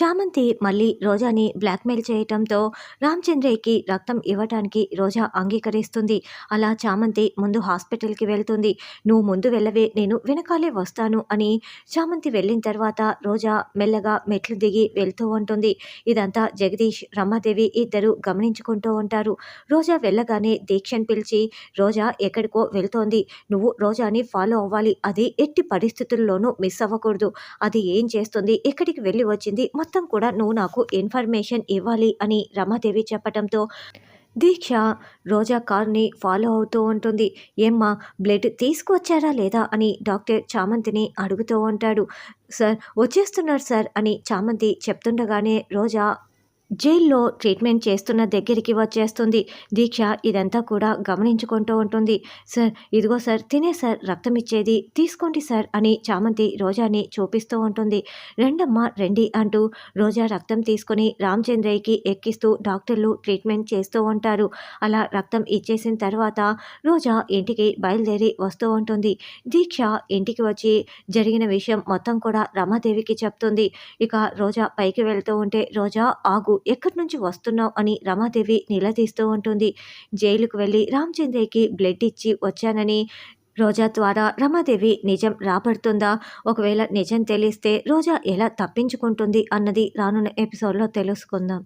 చామంతి మళ్ళీ రోజాని బ్లాక్మెయిల్ చేయటంతో రామచంద్రయ్యకి రక్తం ఇవ్వటానికి రోజా అంగీకరిస్తుంది. అలా చామంతి ముందు హాస్పిటల్కి వెళ్తుంది. నువ్వు ముందు వెళ్ళవే నేను వెనకాలే వస్తాను అని చామంతి వెళ్ళిన తర్వాత రోజా మెల్లగా మెట్లు దిగి వెళ్తూ ఉంటుంది. ఇదంతా జగదీష్ రమాదేవి ఇద్దరు గమనించుకుంటూ ఉంటారు. రోజా వెళ్ళగానే దీక్షను పిలిచి రోజా ఎక్కడికో వెళ్తోంది. నువ్వు రోజాని ఫాలో అవ్వాలి. అది ఎట్టి పరిస్థితుల్లోనూ మిస్ అవ్వకూడదు. అది ఏం చేస్తుంది? ఎక్కడికి వెళ్ళి వచ్చింది? మొత్తం మొత్తం కూడా నువ్వు నాకు ఇన్ఫర్మేషన్ ఇవ్వాలి అని రమాదేవి చెప్పటంతో దీక్ష రోజా కార్ని ఫాలో అవుతూ ఉంటుంది. ఏమ్మా బ్లడ్ తీసుకువచ్చారా లేదా అని డాక్టర్ చామంతిని అడుగుతూ ఉంటాడు. సార్ వచ్చేస్తున్నారు సార్ అని చామంతి చెప్తుండగానే రోజా జైల్లో ట్రీట్మెంట్ చేస్తున్న దగ్గరికి వచ్చేస్తుంది. దీక్ష ఇదంతా కూడా గమనించుకుంటూ ఉంటుంది. సార్ ఇదిగో సార్ తినే సార్ రక్తం ఇచ్చేది. తీసుకోండి సార్ అని చామంతి రోజాని చూపిస్తూ ఉంటుంది. రెండమ్మ రెండి అంటూ రోజా రక్తం తీసుకొని రామచంద్రయ్యకి ఎక్కిస్తూ డాక్టర్లు ట్రీట్మెంట్ చేస్తూ ఉంటారు. అలా రక్తం ఇచ్చేసిన తర్వాత రోజా ఇంటికి బయలుదేరి వస్తూ ఉంటుంది. దీక్ష ఇంటికి వచ్చి జరిగిన విషయం మొత్తం కూడా రమాదేవికి చెప్తుంది. ఇక రోజా పైకి వెళ్తూ ఉంటే రోజా ఆగు ఎక్కడి నుంచి వస్తున్నావు అని రమాదేవి నిలదీస్తూ ఉంటుంది. జైలుకు వెళ్ళి రామచంద్రయ్యకి బ్లడ్ ఇచ్చి వచ్చానని రోజా ద్వారా రమాదేవి నిజం రాబడుతుందా? ఒకవేళ నిజం తెలిస్తే రోజా ఎలా తప్పించుకుంటుంది అన్నది రానున్న ఎపిసోడ్లో తెలుసుకుందాం.